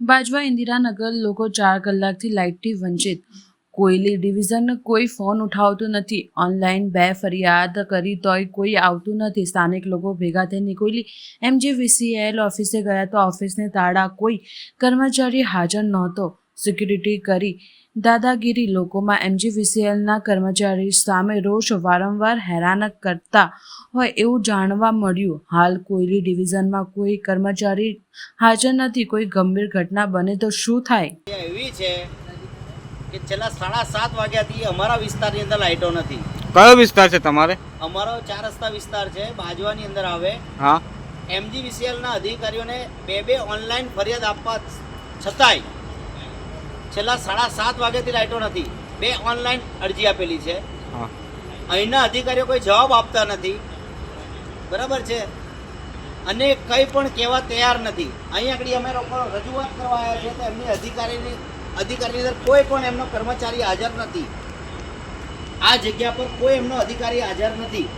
બાજવા ઇન્દિરાનગર લોકો ચાર કલાકથી લાઇટથી વંચિત. કોયલી ડિવિઝન કોઈ ફોન ઉઠાવતું નથી. ઓનલાઈન બે ફરિયાદ કરી તોય કોઈ આવતું નથી. સ્થાનિક લોકો ભેગા થઈને કોયલી એમજીવીસીએલ ઓફિસે ગયા તો ઓફિસને તાળા કોઈ કર્મચારી હાજર નહોતો. સિક્યુરિટી કરી. દાદાગીરી લોકોમાં એમજીવીસીએલના કર્મચારી સામે રોષ વારંવાર હેરાન કરતા હોય એવું જાણવા મળ્યું. હાલ કોયલી ડિવિઝનમાં કોઈ કર્મચારી હાજર નથી કોઈ ગંભીર ઘટના બને તો શું થાય? એ એવી છે કે છેલ્લા સાડા સાત વાગ્યાથી અમારા વિસ્તારની અંદર લાઇટો નથી. કયો વિસ્તાર છે તમારે? અમારો ચાર રસ્તા વિસ્તાર છે બાજવાની અંદર આવે. હા. એમજીવીસીએલના અધિકારીઓને બે બે ઓનલાઈન ફરિયાદ આપવા છતાંય છેલ્લા સાડા સાત વાગ્યાથી લાઇટો નથી. બે ઓનલાઈન અરજી આપેલી છે. અહીંના અધિકારીઓ કોઈ જવાબ આપતા નથી. બરાબર છે? અને કંઈ પણ કહેવા તૈયાર નથી. અહીં આગળ અમે લોકો રજૂઆત કરવા આવ્યા છે તો એમની અધિકારીની અધિકારીની અંદર કોઈ પણ એમનો કર્મચારી હાજર નથી. આ જગ્યા પર કોઈ એમનો અધિકારી હાજર નથી.